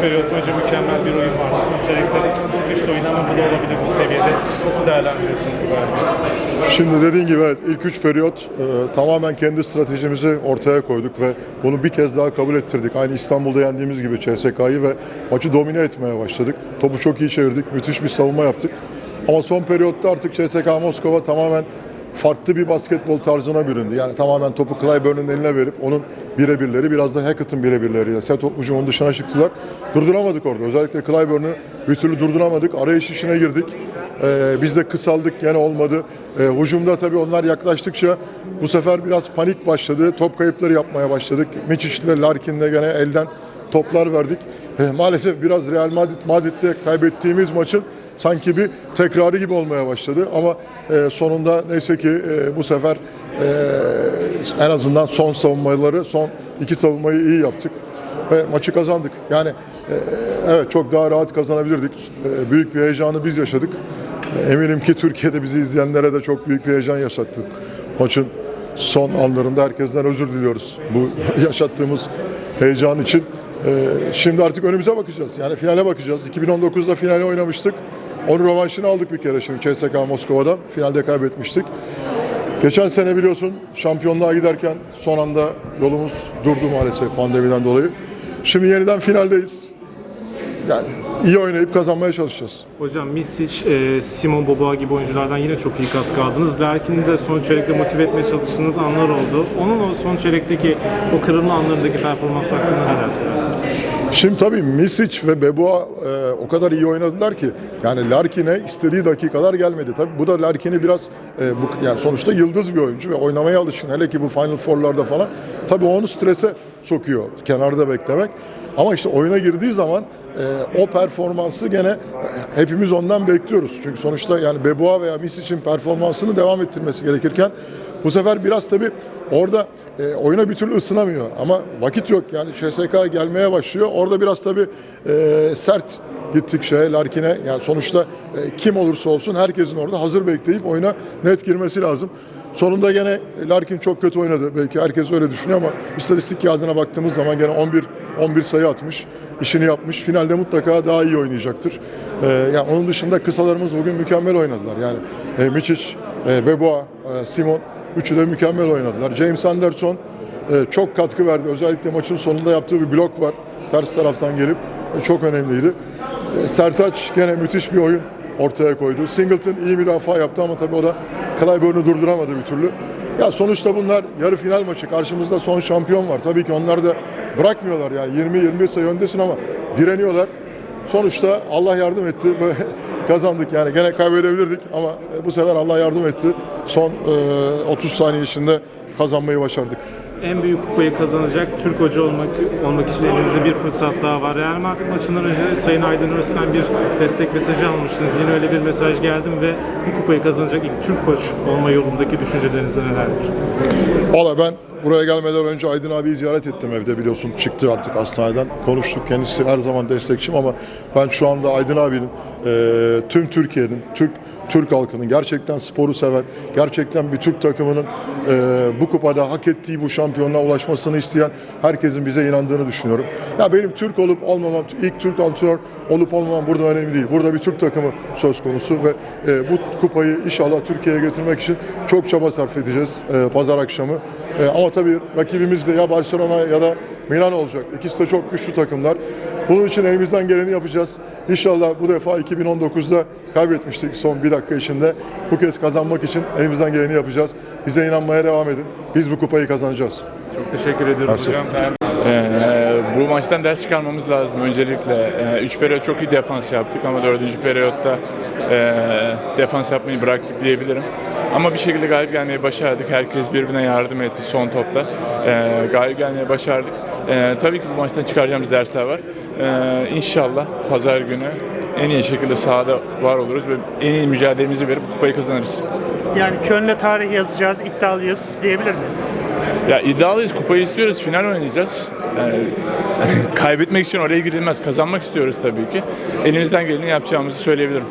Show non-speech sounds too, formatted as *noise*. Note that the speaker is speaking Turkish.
periyot boyunca mükemmel bir oyun vardı. Son çeyrekte sıkıştı oyun ama bu da olabilir bu seviyede. Nasıl değerlendiriyorsunuz bu galibiyeti? Şimdi dediğin gibi evet ilk 3 periyot e, tamamen kendi stratejimizi ortaya koyduk ve bunu bir kez daha kabul ettirdik. Aynı İstanbul'da yendiğimiz gibi CSK'yı ve maçı domine etmeye başladık. Topu çok iyi çevirdik. Müthiş bir savunma yaptık. Ama son periyotta artık CSK Moskova tamamen farklı bir basketbol tarzına büründü. Yani tamamen topu Clyburn'un eline verip onun birebirleri biraz da Hackett'ın birebirleriyle set top hücumunun dışına çıktılar. Durduramadık orada. Özellikle Clyburn'u bir türlü durduramadık. Arayış işine girdik. Ee, biz de kısaldık gene olmadı. Ee, hücumda tabii onlar yaklaştıkça bu sefer biraz panik başladı. Top kayıpları yapmaya başladık. Miçic'le Larkin'le gene elden toplar verdik. Maalesef biraz Real Madrid Madrid'de kaybettiğimiz maçın sanki bir tekrarı gibi olmaya başladı. Ama e, sonunda neyse ki e, bu sefer e, en azından son savunmaları, son iki savunmayı iyi yaptık ve maçı kazandık. Yani evet çok daha rahat kazanabilirdik. Büyük bir heyecanı biz yaşadık. Eminim ki Türkiye'de bizi izleyenlere de çok büyük bir heyecan yaşattı. Maçın son anlarında herkesten özür diliyoruz. Bu *laughs* yaşattığımız heyecan için. E, şimdi artık önümüze bakacağız. Yani finale bakacağız. 2019'da finale oynamıştık. Onun rövanşını aldık bir kere şimdi CSKA Moskova'dan. Finalde kaybetmiştik. Geçen sene biliyorsun şampiyonluğa giderken son anda yolumuz durdu maalesef pandemiden dolayı. Şimdi yeniden finaldeyiz. Yani iyi oynayıp kazanmaya çalışacağız. Hocam Misic, e, Simon Boboa gibi oyunculardan yine çok iyi katkı aldınız. Larkin'i de son çeyrekte motive etmeye çalıştığınız anlar oldu. Onun o son çeyrekteki o kırılma anlarındaki performans hakkında neler söylersiniz? Şimdi tabii Misic ve Beboa e, o kadar iyi oynadılar ki yani Larkin'e istediği dakikalar gelmedi. Tabii bu da Larkin'i biraz e, bu yani sonuçta yıldız bir oyuncu ve oynamaya alışkın. Hele ki bu Final Four'larda falan. Tabii onu strese sokuyor kenarda beklemek. Ama işte oyuna girdiği zaman e, o performansı gene e, hepimiz ondan bekliyoruz. Çünkü sonuçta yani Beboa veya Misic'in performansını devam ettirmesi gerekirken bu sefer biraz tabii orada e, oyuna bir türlü ısınamıyor. Ama vakit yok yani CSK gelmeye başlıyor. Orada biraz tabii e, sert gittik şeye Larkin'e. Yani sonuçta e, kim olursa olsun herkesin orada hazır bekleyip oyuna net girmesi lazım. Sonunda gene Larkin çok kötü oynadı. Belki herkes öyle düşünüyor ama istatistik kağıdına baktığımız zaman gene 11 11 sayı atmış. işini yapmış. Finalde mutlaka daha iyi oynayacaktır. E, yani onun dışında kısalarımız bugün mükemmel oynadılar. Yani e, Miçic, e, Beboa, e, Simon üçü de mükemmel oynadılar. James Anderson e, çok katkı verdi. Özellikle maçın sonunda yaptığı bir blok var. Ters taraftan gelip e, çok önemliydi. E, Sertaç gene müthiş bir oyun ortaya koydu. Singleton iyi müdafaa yaptı ama tabii o da Clyburn'u durduramadı bir türlü. Ya sonuçta bunlar yarı final maçı. Karşımızda son şampiyon var. Tabii ki onlar da bırakmıyorlar yani 20-21 sayı öndesin ama direniyorlar. Sonuçta Allah yardım etti *laughs* kazandık yani gene kaybedebilirdik ama e, bu sefer Allah yardım etti. Son e, 30 saniye içinde kazanmayı başardık. En büyük kupayı kazanacak Türk hoca olmak olmak için elinizde bir fırsat daha var. Real Madrid maçından önce Sayın Aydın Özten bir destek mesajı almıştınız. Yine öyle bir mesaj geldi mi ve bu kupayı kazanacak ilk Türk koç olma yolundaki düşünceleriniz nelerdir? Valla ben buraya gelmeden önce Aydın abiyi ziyaret ettim evde biliyorsun. Çıktı artık hastaneden. Konuştuk kendisi her zaman destekçim ama ben şu anda Aydın abinin e, tüm Türkiye'nin, Türk Türk halkının gerçekten sporu seven, gerçekten bir Türk takımının e, bu kupada hak ettiği bu şampiyonluğa ulaşmasını isteyen herkesin bize inandığını düşünüyorum. Ya benim Türk olup olmamam, ilk Türk antrenör olup olmamam burada önemli değil. Burada bir Türk takımı söz konusu ve e, bu kupayı inşallah Türkiye'ye getirmek için çok çaba sarf edeceğiz e, pazar akşamı. E, ama tabii rakibimiz de ya Barcelona ya da Milan olacak. İkisi de çok güçlü takımlar. Bunun için elimizden geleni yapacağız. İnşallah bu defa 2019'da kaybetmiştik son bir dakika içinde. Bu kez kazanmak için elimizden geleni yapacağız. Bize inanmaya devam edin. Biz bu kupayı kazanacağız. Çok teşekkür ediyorum Mersi. hocam. Ee, bu maçtan ders çıkarmamız lazım öncelikle. 3 periyot çok iyi defans yaptık ama 4. periyotta e, defans yapmayı bıraktık diyebilirim. Ama bir şekilde galip gelmeyi başardık. Herkes birbirine yardım etti son topta. Ee, galip gelmeyi başardık. Ee, tabii ki bu maçtan çıkaracağımız dersler var. Ee, inşallah pazar günü en iyi şekilde sahada var oluruz ve en iyi mücadelemizi verip kupayı kazanırız. Yani Köln'le tarih yazacağız, iddialıyız diyebilir miyiz? Ya iddialıyız, kupayı istiyoruz, final oynayacağız. Yani, *laughs* kaybetmek için oraya gidilmez, kazanmak istiyoruz tabii ki. Elimizden geleni yapacağımızı söyleyebilirim.